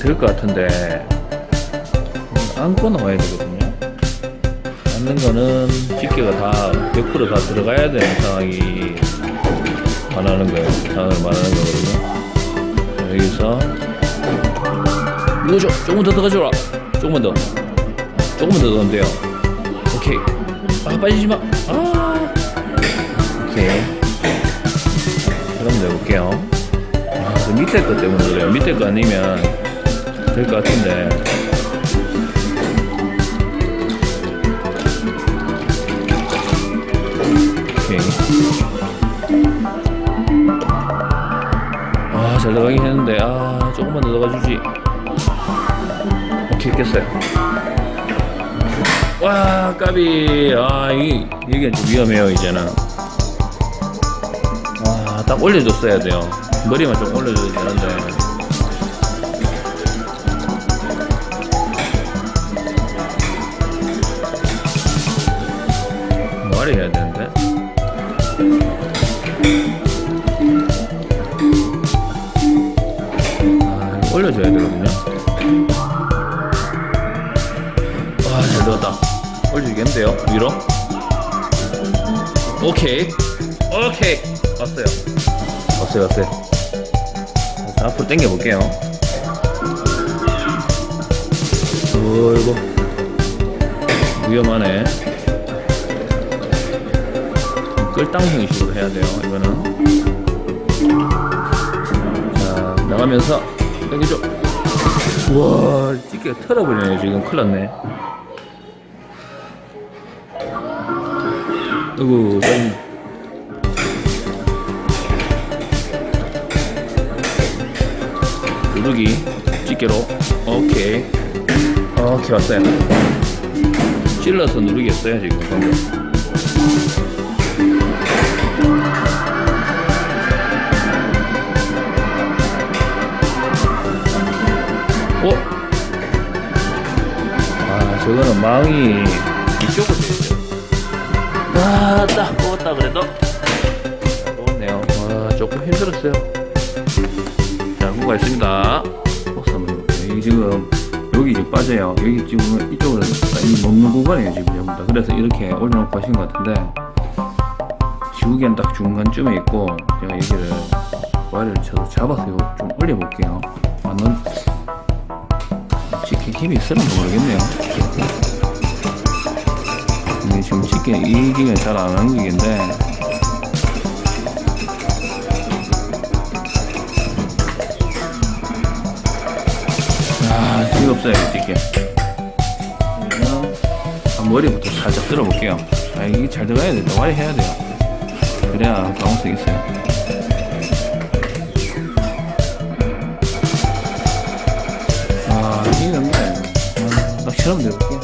될것 같은데 안고 나와야 되거든요. 앉는 거는 집게가 다 100%다 들어가야 되는 상황이 말하는 거예요. 상황을 말하는 거거든요. 여기서 누워줘. 조금만 더 들어가줘라. 조금만 더. 조금만 더 넣으면 돼요. 오케이. 아 빠지지 마. 아. 오케이. 그럼 내볼게요. 아, 그 밑에 거 때문에 그래요. 밑에 거 아니면 될 것 같은데. 오케이. 아, 잘 들어가긴 했는데, 아, 조금만 더 넣어주지. 오케이, 깼어요. 와, 까비. 아, 이, 이게 좀 위험해요, 이제는. 와, 딱 올려줬어야 돼요. 머리만 좀 올려줘야 되는데. 아, 올려줘야 되거든요. 와, 잘 들었다. 올려주겠는데요? 위로? 오케이. 오케이. 왔어요. 왔어요, 왔어요. 자, 앞으로 당겨볼게요. 어이구. 위험하네. 끌당 형식으로 해야 돼요, 이거는. 자, 나가면서 당겨줘. 우와, 찌개가 털어버리네, 지금. 큰일 났네. 아이고, 빨리. 누르기 집게로 오케이 오케이 왔어요 찔러서 누르겠어요 지금 방금 어? 아 저거는 망이 이쪽으로 되죠 아딱 뽑았다 그래도 잘 뽑았네요 와 조금 힘들었어요 자, 해볼게요. 여기 지금, 여기 지금 빠져요. 여기 지금 이쪽으로 이 먹는 구간이에요, 지금 전부 다. 그래서 이렇게 올려놓고 하신 것 같은데, 지우개는 딱 중간쯤에 있고, 제가 여기를 와이를 쳐서 잡아서 좀 올려볼게요. 맞는, 치킨 힘이 있으면 모르겠네요. 근데 지금 치킨, 이 기계는 잘안 하는 기계인데, 아, 뒤가 없어요, 한 머리부터 살짝 들어볼게요. 아, 이게 잘 들어가야 돼. 와야 해야 돼요. 그래야 가능성이 있어요. 6,000원 넣을게요.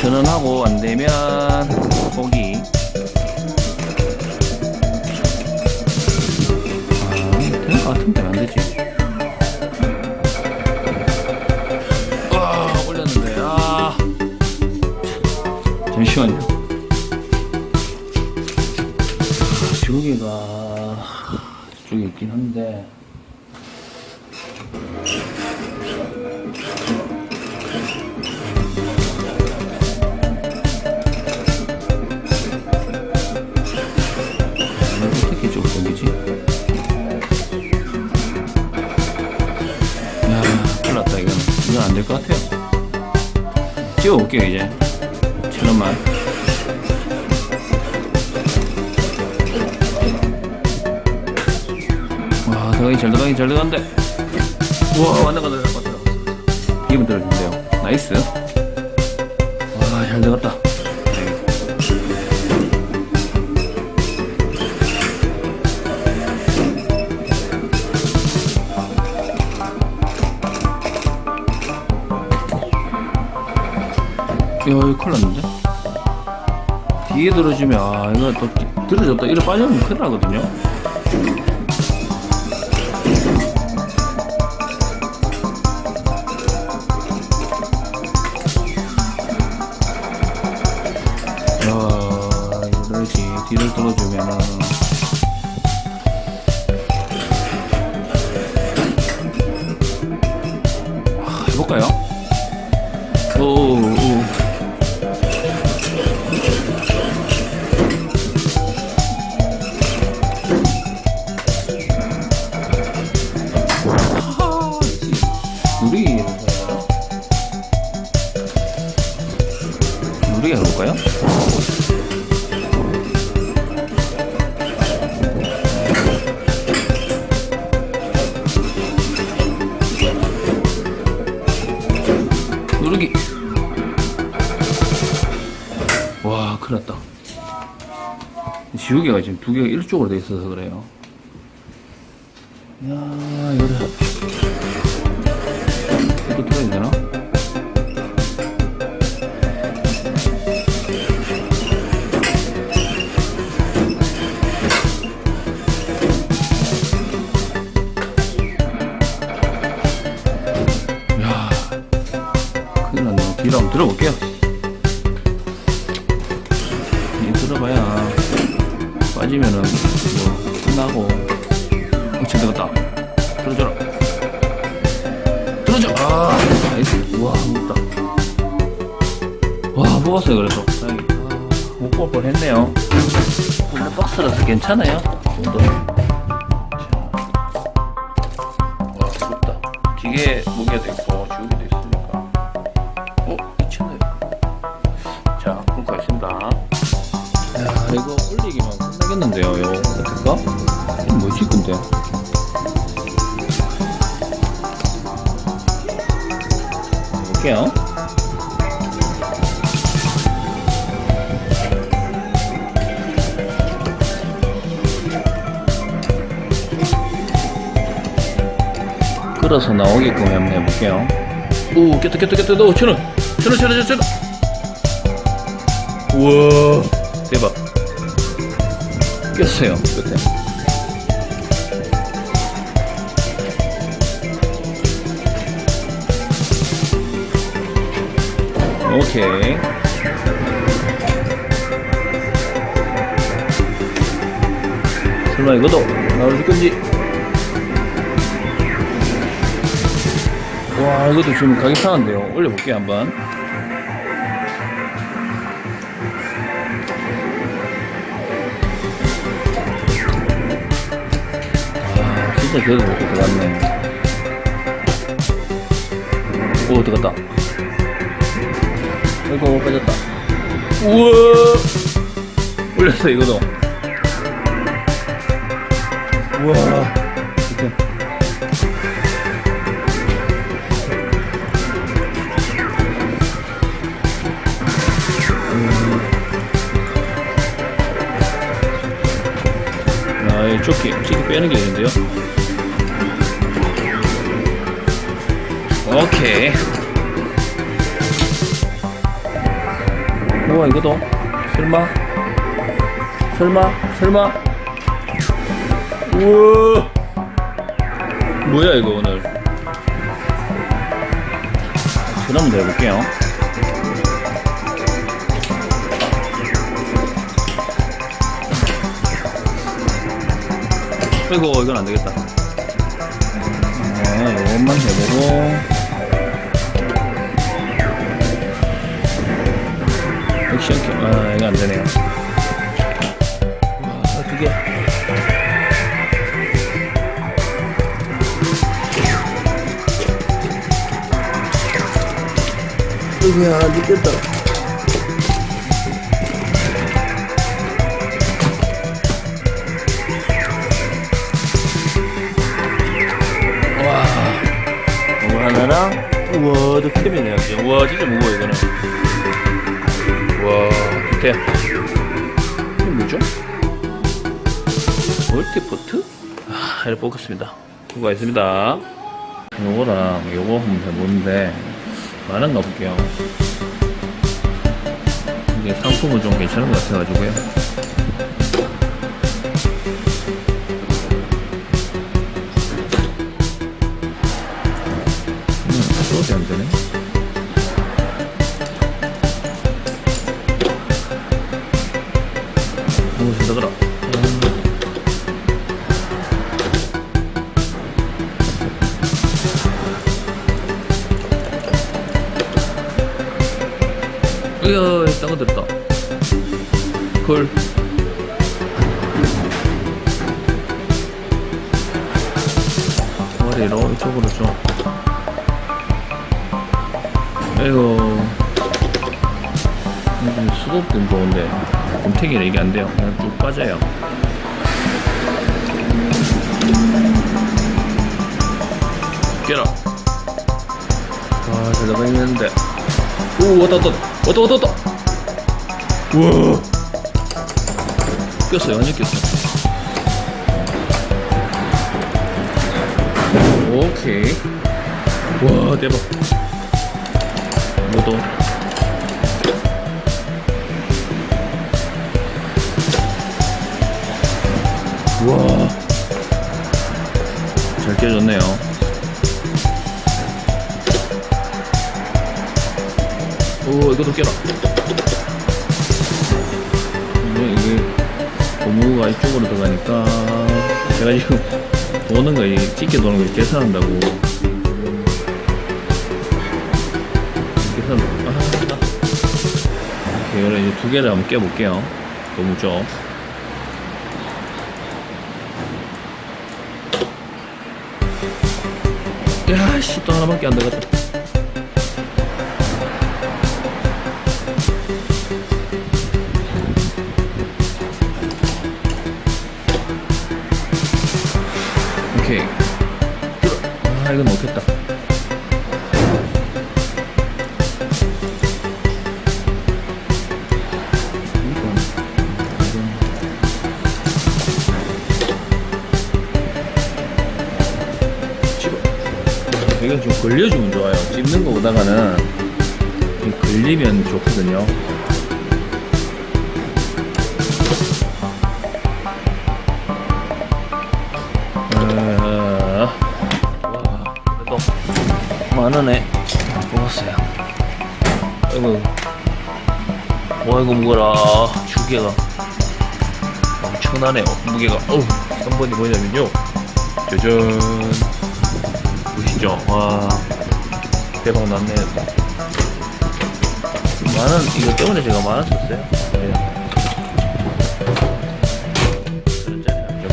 전원하고 안되면 고기. 아 탱크 같은데 안되지. 아 올렸는데. 아. 잠시만요. 저기가 저쪽에 있긴 한데. 안될 것 같아요. 찍어볼게요, 이제. 천 원만. 와, 들어가기 잘 들어가기 잘 들어간대. 우와, 왔다, 왔다, 비면 들어준대요. 나이스. 와, 잘 들어갔다. 야, 이거 큰일 났는데? 뒤에 들어주면, 아, 이거 또 뒤- 들어졌다. 이래 빠지면 큰일 나거든요? 뒤를 들어주면은. 와 큰일 났다 지우개가 지금 두 개가 일쪽으로 돼 있어서 그래요 야 이거를 이거 들어야 되나? 빠지면은 뭐 끝나고 엄청 되겠다. 들어줘라. 들어줘. 아, 나이스. 우와, 먹었다. 와, 먹었어요. 그래서 다행히. 아, 못 먹을 뻔 했네요. 근데 박스라서 괜찮아요. 이 정도. 와, 무겁다. 기계 무게도 있고 볼게요. 끌어서 나오게끔 한번 해볼게요. 오, 깼다, 깼다, 깼다. 오, 천 원. 천 원, 천 원, 천 원. 우와, 대박. 꼈어요, 끝에. 오케이. 설마 이것도 나올 건지? 와, 이것도 지금 가기 편한데요. 올려볼게요, 한번. 아, 진짜 제대로 이렇게 들어갔네. 오, 들어갔다. 아이고, 빠졌다. 우와! 올렸어, 이거도. 우와. 이렇게. 아, 이 조끼, 조끼 빼는 게 있는데요. 오케이. 우와, 이거도. 설마? 설마? 설마? 우와. 뭐야, 이거 오늘. 전화 한번 더 해볼게요. 아이고 이건 안 되겠다. 어, 요것만 해보고. 액션 캠, 아, 이거 안 되네요. 와, 두 개. 아이고야, 늦겠다. 와, 이거 하나랑, 우와, 저 캡이네요, 진짜. 우와, 진짜 무거워, 이거는. 우와, 좋대. 이게 뭐죠? 멀티포트? 아, 이렇게 뽑겠습니다. 수고하셨습니다. 요거랑 요거 한번 해보는데, 많은가 볼게요. 이게 상품은 좀 괜찮은 것 같아가지고요. 보여준다 그럼 음. 이야 딴거 들었다. 콜 머리로 이쪽으로 좀. 아이고 수도분 좋은데. 곰탱이는 이게 안 돼요. 그냥 쭉 빠져요. 깨라. 아, 잘 나가 있는데. 오, 왔다, 왔다, 왔다, 왔다, 왔다. 우와. 꼈어요, 완전 꼈어. 오케이. 와, 대박. 뭐 도. 와. 잘 깨졌네요. 오, 이것도 깨라. 이게, 이게, 고무가 이쪽으로 들어가니까, 제가 지금 도는 거, 이 찢게 도는 거 계산한다고. 계산, 아, 오케이, 그럼 이제 두 개를 한번 깨볼게요. 고무죠. 야, 씨, 또 하나밖에 안 들어갔다. 오케이. 아, 이건 못했다. 이건 좀 걸려주면 좋아요. 찝는 거보다가는 이 걸리면 좋거든요. 아, 와, 그래도 만 원에 뽑았어요. 아이고, 와 이거 무거라. 주개가 엄청나네요. 무게가. 어우, 3번이 뭐냐면요. 짜잔. 보시죠. 와, 대박 났네. 만원, 이거 때문에 제가 만원 썼어요. 네.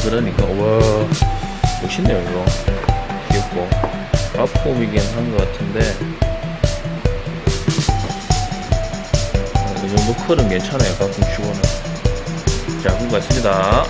그러니까, 와, 멋있네요, 이거. 귀엽고. 아폼이긴 한 것 같은데. 어, 이 정도 컬은 괜찮아요, 가끔 주고는. 자, 그런 것 같습니다.